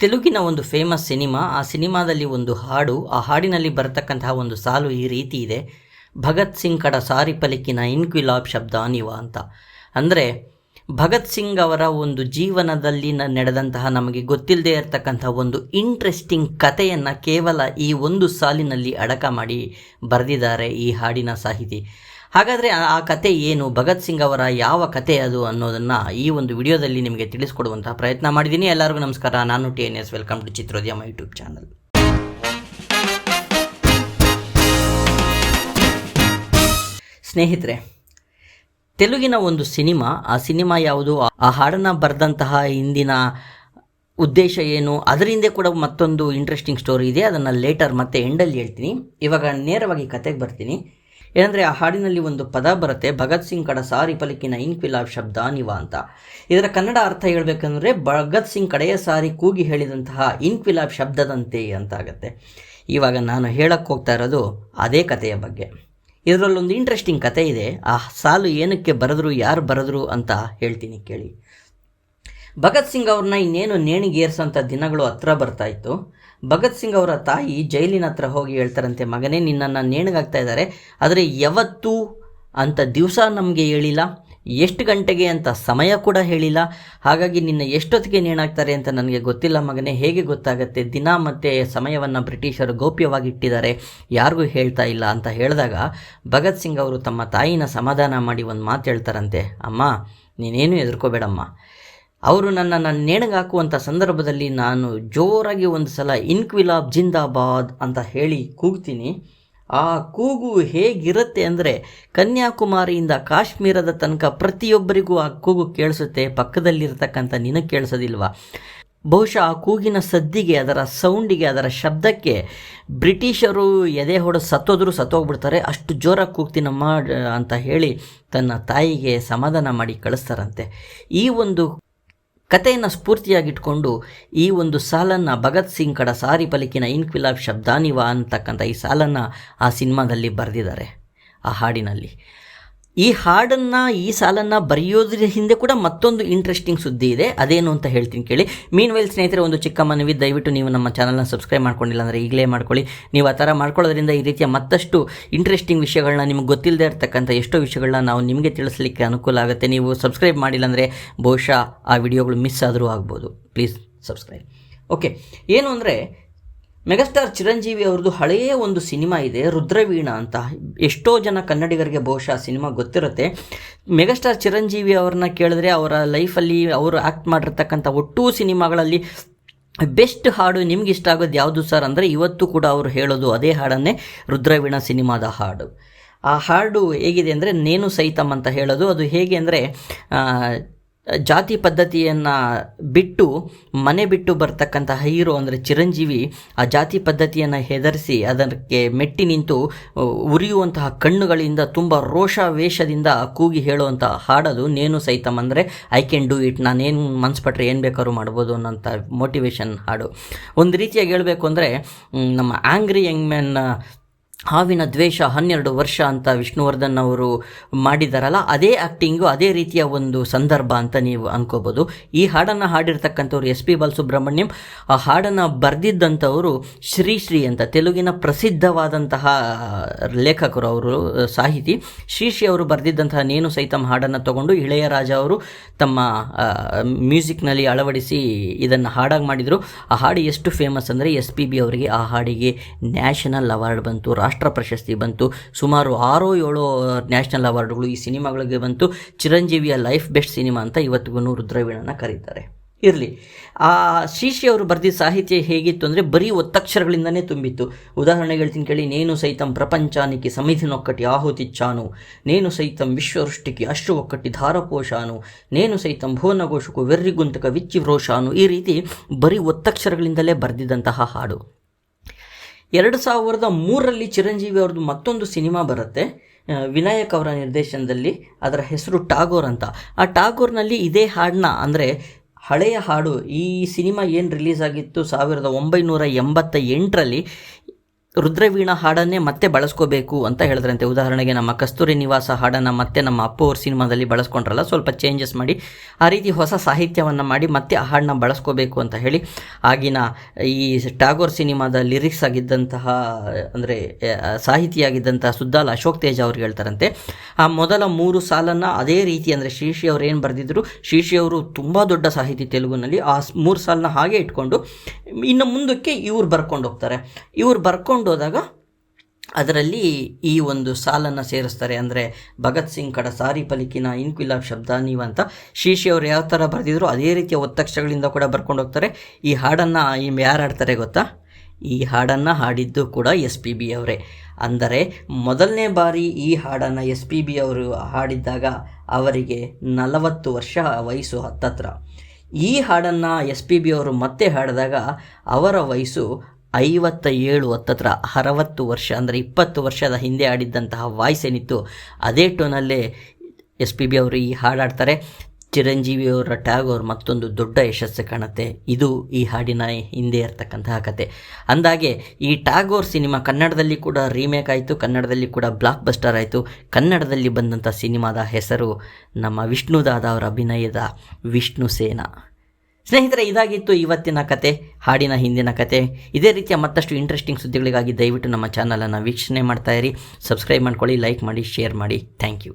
ತೆಲುಗಿನ ಒಂದು famous cinema, ಆ ಸಿನಿಮಾದಲ್ಲಿ ಒಂದು ಹಾಡು, ಆ ಹಾಡಿನಲ್ಲಿ ಬರತಕ್ಕಂತಹ ಒಂದು ಸಾಲು ಈ ರೀತಿ ಇದೆ. ಭಗತ್ ಸಿಂಗ್ ಕಡ ಸಾರಿ ಪಲಿಕಿನ ಇನ್ಕ್ವಿಲಾಬ್ ಶಬ್ದ ಅನಿವ ಅಂತ. ಅಂದರೆ, ಭಗತ್ ಸಿಂಗ್ ಅವರ ಒಂದು ಜೀವನದಲ್ಲಿ ನಡೆದಂತಹ ನಮಗೆ ಗೊತ್ತಿಲ್ಲದೆ ಇರತಕ್ಕಂಥ ಒಂದು ಇಂಟ್ರೆಸ್ಟಿಂಗ್ ಕಥೆಯನ್ನು ಕೇವಲ ಈ ಒಂದು ಸಾಲಿನಲ್ಲಿ ಅಡಕ ಮಾಡಿ ಬರೆದಿದ್ದಾರೆ ಈ ಹಾಡಿನ ಸಾಹಿತಿ. ಹಾಗಾದರೆ ಆ ಕತೆ ಏನು? ಭಗತ್ ಸಿಂಗ್ ಅವರ ಯಾವ ಕತೆ ಅದು ಅನ್ನೋದನ್ನು ಈ ಒಂದು ವಿಡಿಯೋದಲ್ಲಿ ನಿಮಗೆ ತಿಳಿಸ್ಕೊಡುವಂತಹ ಪ್ರಯತ್ನ ಮಾಡಿದ್ದೀನಿ. ಎಲ್ಲರಿಗೂ ನಮಸ್ಕಾರ. ನಾನು T N S. Welcome to Chitrodyama YouTube channel. ಸ್ನೇಹಿತರೆ, ತೆಲುಗಿನ ಒಂದು ಸಿನಿಮಾ, ಆ ಸಿನಿಮಾ ಯಾವುದು? ಆ- ಹಾಡನ್ನ ಬರೆದಂತಹ ಇಂದಿನ ಉದ್ದೇಶ ಏನು? ಅದರಿಂದ ಕೂಡ ಮತ್ತೊಂದು ಇಂಟ್ರೆಸ್ಟಿಂಗ್ ಸ್ಟೋರಿ ಇದೆ. ಅದನ್ನು ಲೇಟರ್ ಮತ್ತೆ ಎಂಡಲ್ಲಿ ಹೇಳ್ತೀನಿ. ಇವಾಗ ನೇರವಾಗಿ ಕತೆಗೆ ಬರ್ತೀನಿ. ಏನಂದರೆ ಆ ಹಾಡಿನಲ್ಲಿ ಒಂದು ಪದ ಬರುತ್ತೆ, ಭಗತ್ ಸಿಂಗ್ ಕಡ ಸಾರಿ ಪಲಿಕಿನ ಇನ್ಕ್ವಿಲಾಬ್ ಶಬ್ದ ನಿವ ಅಂತ. ಇದರ ಕನ್ನಡ ಅರ್ಥ ಹೇಳಬೇಕಂದ್ರೆ, ಭಗತ್ ಸಿಂಗ್ ಕಡೆಯ ಸಾರಿ ಕೂಗಿ ಹೇಳಿದಂತಹ ಇನ್ಕ್ವಿಲಾಬ್ ಶಬ್ದದಂತೆ ಅಂತ ಆಗುತ್ತೆ ಇವಾಗ ನಾನು ಹೇಳಕ್ಕೆ ಹೋಗ್ತಾ ಇರೋದು ಅದೇ ಕಥೆಯ ಬಗ್ಗೆ. ಇದರಲ್ಲೊಂದು ಇಂಟ್ರೆಸ್ಟಿಂಗ್ ಕತೆ ಇದೆ, ಆ ಸಾಲು ಏನಕ್ಕೆ ಬರೆದ್ರು, ಯಾರು ಬರೆದ್ರು ಅಂತ ಹೇಳ್ತೀನಿ ಕೇಳಿ. ಭಗತ್ ಸಿಂಗ್ ಅವ್ರನ್ನ ಇನ್ನೇನು ನೇಣಿಗೇರಿಸೋಂಥ ದಿನಗಳು ಹತ್ರ ಬರ್ತಾ ಇತ್ತು. ಭಗತ್ ಸಿಂಗ್ ಅವರ ತಾಯಿ ಜೈಲಿನ ಹತ್ರ ಹೋಗಿ ಹೇಳ್ತಾರಂತೆ, ಮಗನೇ, ನಿನ್ನನ್ನು ನೇಣಿಗಾಗ್ತಾ ಇದ್ದಾರೆ. ಆದರೆ ಯಾವತ್ತು ಅಂತ ದಿವಸ ನಮಗೆ ಹೇಳಿಲ್ಲ. ಎಷ್ಟು ಗಂಟೆಗೆ ಅಂತ ಸಮಯ ಕೂಡ ಹೇಳಿಲ್ಲ. ಹಾಗಾಗಿ ನಿನ್ನ ಎಷ್ಟೊತ್ತಿಗೆ ನೇಣಾಗ್ತಾರೆ ಅಂತ ನನಗೆ ಗೊತ್ತಿಲ್ಲ ಮಗನೇ. ಹೇಗೆ ಗೊತ್ತಾಗುತ್ತೆ? ದಿನ ಮತ್ತು ಸಮಯವನ್ನು ಬ್ರಿಟಿಷರು ಗೌಪ್ಯವಾಗಿ ಇಟ್ಟಿದ್ದಾರೆ. ಯಾರಿಗೂ ಹೇಳ್ತಾ ಇಲ್ಲ. ಅಂತ ಹೇಳಿದಾಗ ಭಗತ್ ಸಿಂಗ್ ಅವರು ತಮ್ಮ ತಾಯಿನ ಸಮಾಧಾನ ಮಾಡಿ ಒಂದು ಮಾತು ಹೇಳ್ತಾರಂತೆ, ಅಮ್ಮ, ನೀನೇನು ಹೆದರ್ಕೋಬೇಡಮ್ಮ ಅವರು ನನ್ನನ್ನು ನೇಣಗಾಕುವಂಥ ಸಂದರ್ಭದಲ್ಲಿ ನಾನು ಜೋರಾಗಿ ಒಂದು ಸಲ ಇನ್ಕ್ವಿಲಾಬ್ ಜಿಂದಾಬಾದ್ ಅಂತ ಹೇಳಿ ಕೂಗ್ತೀನಿ. ಆ ಕೂಗು ಹೇಗಿರುತ್ತೆ ಅಂದರೆ ಕನ್ಯಾಕುಮಾರಿಯಿಂದ ಕಾಶ್ಮೀರದ ತನಕ ಪ್ರತಿಯೊಬ್ಬರಿಗೂ ಆ ಕೂಗು ಕೇಳಿಸುತ್ತೆ, ಪಕ್ಕದಲ್ಲಿರ್ತಕ್ಕಂಥ ನಿನಗೆ ಕೇಳಿಸೋದಿಲ್ವ? ಬಹುಶಃ ಆ ಕೂಗಿನ ಸದ್ದಿಗೆ, ಅದರ ಸೌಂಡಿಗೆ, ಅದರ ಶಬ್ದಕ್ಕೆ ಬ್ರಿಟಿಷರು ಎದೆ ಹೊಡೆದು ಸತ್ತೋದ್ರು ಸತ್ತೋಗ್ಬಿಡ್ತಾರೆ, ಅಷ್ಟು ಜೋರಾಗಿ ಕೂಗ್ತೀನಮ್ಮ ಅಂತ ಹೇಳಿ ತನ್ನ ತಾಯಿಗೆ ಸಮಾಧಾನ ಮಾಡಿ ಕಳಿಸ್ತಾರಂತೆ. ಈ ಒಂದು ಕಥೆಯನ್ನು ಸ್ಫೂರ್ತಿಯಾಗಿಟ್ಕೊಂಡು ಈ ಒಂದು ಸಾಲನ್ನು ಭಗತ್ ಸಿಂಗ್ ಕಡ ಸಾರಿ ಪಲಿಕಿನ ಇನ್ಕ್ವಿಲಾಬ್ ಶಬ್ದಾನಿವಾ ಅಂತಕ್ಕಂಥ ಈ ಸಾಲನ್ನು ಆ ಸಿನಿಮಾದಲ್ಲಿ ಬರೆದಿದ್ದಾರೆ, ಆ ಹಾಡಿನಲ್ಲಿ. ಈ ಹಾಡನ್ನು, ಈ ಸಾಲನ್ನು ಬರೆಯೋದ್ರ ಹಿಂದೆ ಕೂಡ ಮತ್ತೊಂದು ಇಂಟ್ರೆಸ್ಟಿಂಗ್ ಸುದ್ದಿ ಇದೆ. ಅದೇನು ಅಂತ ಹೇಳ್ತೀನಿ ಕೇಳಿ. ಮೀನ್ ವೈಲ್ ಸ್ನೇಹಿತರೆ, ಒಂದು ಚಿಕ್ಕ ಮನವಿ. ದಯವಿಟ್ಟು ನೀವು ನಮ್ಮ ಚಾನಲ್ನ ಸಬ್ಸ್ಕ್ರೈಬ್ ಮಾಡ್ಕೊಂಡಿಲ್ಲ ಅಂದರೆ ಈಗಲೇ ಮಾಡ್ಕೊಳ್ಳಿ. ನೀವು ಆ ಥರ ಮಾಡ್ಕೊಳ್ಳೋದ್ರಿಂದ ಈ ರೀತಿಯ ಮತ್ತಷ್ಟು ಇಂಟ್ರೆಸ್ಟಿಂಗ್ ವಿಷಯಗಳನ್ನ ನಿಮ್ಗೆ ಗೊತ್ತಿಲ್ಲದೆ ಇರತಕ್ಕಂಥ ಎಷ್ಟೋ ವಿಷಯಗಳನ್ನ ನಾವು ನಿಮಗೆ ತಿಳಿಸ್ಲಿಕ್ಕೆ ಅನುಕೂಲ ಆಗುತ್ತೆ. ನೀವು ಸಬ್ಸ್ಕ್ರೈಬ್ ಮಾಡಿಲ್ಲ ಅಂದರೆ ಬಹುಶಃ ಆ ವಿಡಿಯೋಗಳು ಮಿಸ್ ಆದರೂ ಆಗ್ಬೋದು. ಪ್ಲೀಸ್ ಸಬ್ಸ್ಕ್ರೈಬ್ ಓಕೆ ಏನು ಅಂದರೆ ಮೆಗಾಸ್ಟಾರ್ ಚಿರಂಜೀವಿ ಅವ್ರದ್ದು ಹಳೆಯ ಒಂದು ಸಿನಿಮಾ ಇದೆ, ರುದ್ರವೀಣ ಅಂತ. ಎಷ್ಟೋ ಜನ ಕನ್ನಡಿಗರಿಗೆ ಬಹುಶಃ ಸಿನಿಮಾ ಗೊತ್ತಿರುತ್ತೆ. ಮೆಗಾಸ್ಟಾರ್ ಚಿರಂಜೀವಿ ಅವ್ರನ್ನ ಕೇಳಿದ್ರೆ ಅವರ ಲೈಫಲ್ಲಿ ಅವರು ಆ್ಯಕ್ಟ್ ಮಾಡಿರ್ತಕ್ಕಂಥ ಒಟ್ಟು ಸಿನಿಮಾಗಳಲ್ಲಿ ಬೆಸ್ಟ್ ಹಾಡು ನಿಮ್ಗೆ ಇಷ್ಟ ಆಗೋದು ಯಾವುದು ಸರ್ ಅಂದರೆ ಇವತ್ತು ಕೂಡ ಅವರು ಹೇಳೋದು ಅದೇ ಹಾಡನ್ನೇ ರುದ್ರವೀಣ ಸಿನಿಮಾದ ಹಾಡು. ಆ ಹಾಡು ಹೇಗಿದೆ ಅಂದರೆ ನೇನು ಸೈತಮ್ ಅಂತ ಹೇಳೋದು. ಅದು ಹೇಗೆ ಅಂದರೆ ಜಾತಿ ಪದ್ಧತಿಯನ್ನು ಬಿಟ್ಟು, ಮನೆ ಬಿಟ್ಟು ಬರ್ತಕ್ಕಂಥ ಹೀರೋ ಅಂದರೆ ಚಿರಂಜೀವಿ ಆ ಜಾತಿ ಪದ್ಧತಿಯನ್ನು ಹೆದರಿಸಿ ಅದಕ್ಕೆ ಮೆಟ್ಟಿ ನಿಂತು ಉರಿಯುವಂತಹ ಕಣ್ಣುಗಳಿಂದ ತುಂಬ ರೋಷಾವೇಶದಿಂದ ಕೂಗಿ ಹೇಳುವಂಥ ಹಾಡದು. ನೇನು ಸಹಿತಮ್ ಅಂದರೆ ಐ ಕ್ಯಾನ್ ಡೂ ಇಟ್ ನಾನೇನು ಮನ್ಸ್ಪಟ್ರೆ ಏನು ಬೇಕಾದ್ರೂ ಮಾಡ್ಬೋದು ಅನ್ನೋಂಥ ಮೋಟಿವೇಶನ್ ಹಾಡು. ಒಂದು ರೀತಿಯಾಗಿ ಹೇಳಬೇಕು ಅಂದರೆ ನಮ್ಮ ಆಂಗ್ರಿ ಯಂಗ್ ಮ್ಯಾನ್ ಹಾವಿನ ದ್ವೇಷ ಹನ್ನೆರಡು ವರ್ಷ ಅಂತ ವಿಷ್ಣುವರ್ಧನ್ ಅವರು ಮಾಡಿದಾರಲ್ಲ, ಅದೇ ಆ್ಯಕ್ಟಿಂಗು ಅದೇ ರೀತಿಯ ಒಂದು ಸಂದರ್ಭ ಅಂತ ನೀವು ಅನ್ಕೋಬೋದು. ಈ ಹಾಡನ್ನು ಹಾಡಿರ್ತಕ್ಕಂಥವ್ರು ಎಸ್ ಪಿ ಬಾಲಸುಬ್ರಹ್ಮಣ್ಯಂ, ಆ ಹಾಡನ್ನು ಬರೆದಿದ್ದಂಥವರು ಶ್ರೀ ಶ್ರೀ ಅಂತ, ತೆಲುಗಿನ ಪ್ರಸಿದ್ಧವಾದಂತಹ ಲೇಖಕರು ಅವರು, ಸಾಹಿತಿ. ಶ್ರೀ ಶ್ರೀ ಅವರು ಬರೆದಿದ್ದಂತಹ ನೇನು ಸೈತಂ ಹಾಡನ್ನು ತಗೊಂಡು ಇಳೆಯರಾಜ ಅವರು ತಮ್ಮ ಮ್ಯೂಸಿಕ್ನಲ್ಲಿ ಅಳವಡಿಸಿ ಇದನ್ನು ಹಾಡಾಗಿ ಮಾಡಿದರು. ಆ ಹಾಡು ಎಷ್ಟು ಫೇಮಸ್ ಅಂದರೆ ಎಸ್ ಪಿ ಬಿ ಅವರಿಗೆ ಆ ಹಾಡಿಗೆ ನ್ಯಾಷನಲ್ ಅವಾರ್ಡ್ ಬಂತು. ರಾಷ್ಟ್ರ ಪ್ರಶಸ್ತಿ ಬಂತು. ಸುಮಾರು ಆರೋ ಏಳೋ ನ್ಯಾಷನಲ್ ಅವಾರ್ಡ್ಗಳು ಈ ಸಿನಿಮಾಗಳಿಗೆ ಬಂತು. ಚಿರಂಜೀವಿಯ ಲೈಫ್ ಬೆಸ್ಟ್ ಸಿನಿಮಾ ಅಂತ ಇವತ್ತಿಗೂ ರುದ್ರವೀಣನ ಕರೀತಾರೆ. ಇರಲಿ. ಆ, ಶೀಶಿ ಅವರು ಬರೆದಿದ್ದ ಸಾಹಿತ್ಯ ಹೇಗಿತ್ತು ಅಂದರೆ ಬರೀ ಒತ್ತಕ್ಷರಗಳಿಂದನೇ ತುಂಬಿತ್ತು. ಉದಾಹರಣೆ ಹೇಳ್ತೀನಿ ಕೇಳಿ. ನೇನು ಸೈತಂ ಪ್ರಪಂಚಾನಿಕಿ ಸಮಿತಿ ಆಹುತಿ ಚಾನು. ನೇನು ಸೈತಂ ವಿಶ್ವವೃಷ್ಟಿಕಿ ಅಶ್ರು ಒಕ್ಕಟಿ ಧಾರಪೋಷಾನು ನೇನು ಸೈತಂ ಭುವನಘೋಷಕು ವೆರ್ರಿಗುಂತಕ ವಿಚ್ಚಿ ರೋಷಾನು ಈ ರೀತಿ ಬರೀ ಒತ್ತಕ್ಷರಗಳಿಂದಲೇ ಬರೆದಿದ್ದಂತಹ ಹಾಡು. ಎರಡು ಸಾವಿರದ ಮೂರರಲ್ಲಿ ಚಿರಂಜೀವಿ ಅವ್ರದ್ದು ಮತ್ತೊಂದು ಸಿನಿಮಾ ಬರುತ್ತೆ ವಿನಾಯಕ್ ಅವರ ನಿರ್ದೇಶನದಲ್ಲಿ ಅದರ ಹೆಸರು ಟಾಗೋರ್ ಅಂತ. ಆ ಟಾಗೋರ್ನಲ್ಲಿ ಇದೇ ಹಾಡನ್ನ ಅಂದರೆ ಹಳೆಯ ಹಾಡು ಈ ಸಿನಿಮಾ ಏನು ರಿಲೀಸ್ ಆಗಿತ್ತು ಸಾವಿರದ ಒಂಬೈನೂರ ಎಂಬತ್ತ ಎಂಟರಲ್ಲಿ ರುದ್ರವೀಣಾ ಹಾಡನ್ನೇ ಮತ್ತೆ ಬಳಸ್ಕೋಬೇಕು ಅಂತ ಹೇಳಿದ್ರಂತೆ. ಉದಾಹರಣೆಗೆ ನಮ್ಮ ಕಸ್ತೂರಿ ನಿವಾಸ ಹಾಡನ್ನು ಮತ್ತೆ ನಮ್ಮ ಅಪ್ಪು ಅವ್ರ ಸಿನಿಮಾದಲ್ಲಿ ಬಳಸ್ಕೊಂಡ್ರಲ್ಲ, ಸ್ವಲ್ಪ ಚೇಂಜಸ್ ಮಾಡಿ, ಆ ರೀತಿ ಹೊಸ ಸಾಹಿತ್ಯವನ್ನು ಮಾಡಿ ಮತ್ತೆ ಆ ಹಾಡನ್ನ ಬಳಸ್ಕೋಬೇಕು ಅಂತ ಹೇಳಿ, ಆಗಿನ ಈ ಟ್ಯಾಗೋರ್ ಸಿನಿಮಾದ ಲಿರಿಕ್ಸ್ ಆಗಿದ್ದಂತಹ, ಅಂದರೆ ಸಾಹಿತಿಯಾಗಿದ್ದಂತಹ ಸುದ್ದಾಲ್ ಅಶೋಕ್ ತೇಜ ಅವ್ರು ಹೇಳ್ತಾರಂತೆ, ಆ ಮೊದಲ ಮೂರು ಸಾಲನ್ನು ಅದೇ ರೀತಿ, ಅಂದರೆ ಶ್ರೀಶಿ ಅವ್ರು ಏನು ಬರೆದಿದ್ರು ಶ್ರೀಶಿ ಅವರು ತುಂಬ ದೊಡ್ಡ ಸಾಹಿತಿ ತೆಲುಗುನಲ್ಲಿ, ಆ ಮೂರು ಸಾಲನ್ನ ಹಾಗೆ ಇಟ್ಕೊಂಡು, ಇನ್ನು ಮುಂದಕ್ಕೆ ಇವ್ರು ಬರ್ಕೊಂಡು ಹೋಗ್ತಾರೆ ಇವ್ರು ಬರ್ಕೊಂಡು ಹೋದಾಗ ಅದರಲ್ಲಿ ಈ ಒಂದು ಸಾಲನ್ನು ಸೇರಿಸ್ತಾರೆ. ಅಂದರೆ ಭಗತ್ ಸಿಂಗ್ ಕಡ ಸಾರಿ ಪಲಿಕಿನ ಇನ್ಕ್ವಿಲಾಬ್ ಶಬ್ದ ನೀವು ಅಂತ ಶೀಶಿ ಅವರು ಯಾವ ಥರ ಬರೆದಿದ್ರು ಅದೇ ರೀತಿಯ ಒತ್ತಕ್ಷರಗಳಿಂದ ಕೂಡ ಬರ್ಕೊಂಡು ಹೋಗ್ತಾರೆ. ಈ ಹಾಡನ್ನು ಯಾರು ಹಾಡ್ತಾರೆ ಗೊತ್ತಾ? ಈ ಹಾಡನ್ನು ಹಾಡಿದ್ದು ಕೂಡ ಎಸ್ ಪಿ ಬಿ ಅವರೇ. ಅಂದರೆ ಮೊದಲನೇ ಬಾರಿ ಈ ಹಾಡನ್ನು ಎಸ್ ಪಿ ಬಿ ಅವರು ಹಾಡಿದ್ದಾಗ ಅವರಿಗೆ ನಲವತ್ತು ವರ್ಷ ವಯಸ್ಸು ಹತ್ತತ್ರ. ಈ ಹಾಡನ್ನು ಎಸ್ ಪಿ ಬಿ ಅವರು ಮತ್ತೆ ಹಾಡಿದಾಗ ಅವರ ವಯಸ್ಸು ಐವತ್ತ ಏಳು ಹತ್ತತ್ರ ಅರವತ್ತು ವರ್ಷ, ಅಂದರೆ ಇಪ್ಪತ್ತು ವರ್ಷದ ಹಿಂದೆ ಆಡಿದ್ದಂತಹ ವಾಯ್ಸ್ ಏನಿತ್ತು, ಅದೇ ಟೋನಲ್ಲೇ ಎಸ್ ಪಿ ಬಿ ಅವರು ಈ ಹಾಡಾಡ್ತಾರೆ ಚಿರಂಜೀವಿ ಅವರ ಟ್ಯಾಗೋರ್ ಮತ್ತೊಂದು ದೊಡ್ಡ ಯಶಸ್ಸು ಕಾಣುತ್ತೆ. ಇದು ಈ ಹಾಡಿನ ಹಿಂದೆ ಇರತಕ್ಕಂತಹ ಕತೆ. ಅಂದಾಗೆ ಈ ಟ್ಯಾಗೋರ್ ಸಿನಿಮಾ ಕನ್ನಡದಲ್ಲಿ ಕೂಡ ರೀಮೇಕ್ ಆಯಿತು, ಕನ್ನಡದಲ್ಲಿ ಕೂಡ ಬ್ಲಾಕ್ ಬಸ್ಟರ್ ಆಯಿತು. ಕನ್ನಡದಲ್ಲಿ ಬಂದಂಥ ಸಿನಿಮಾದ ಹೆಸರು ನಮ್ಮ ವಿಷ್ಣುದಾದ ಅವರ ಅಭಿನಯದ ವಿಷ್ಣು ಸೇನ ಸ್ನೇಹಿತರೆ, ಇದಾಗಿತ್ತು ಇವತ್ತಿನ ಕತೆ, ಹಾಡಿನ ಹಿಂದಿನ ಕತೆ. ಇದೇ ರೀತಿಯ ಮತ್ತಷ್ಟು ಇಂಟ್ರೆಸ್ಟಿಂಗ್ ಸುದ್ದಿಗಳಿಗಾಗಿ ದಯವಿಟ್ಟು ನಮ್ಮ ಚಾನಲನ್ನು ವೀಕ್ಷಣೆ ಮಾಡ್ತಾ ಇರಿ. ಸಬ್ಸ್ಕ್ರೈಬ್ ಮಾಡ್ಕೊಳ್ಳಿ ಲೈಕ್ ಮಾಡಿ ಶೇರ್ ಮಾಡಿ. Thank you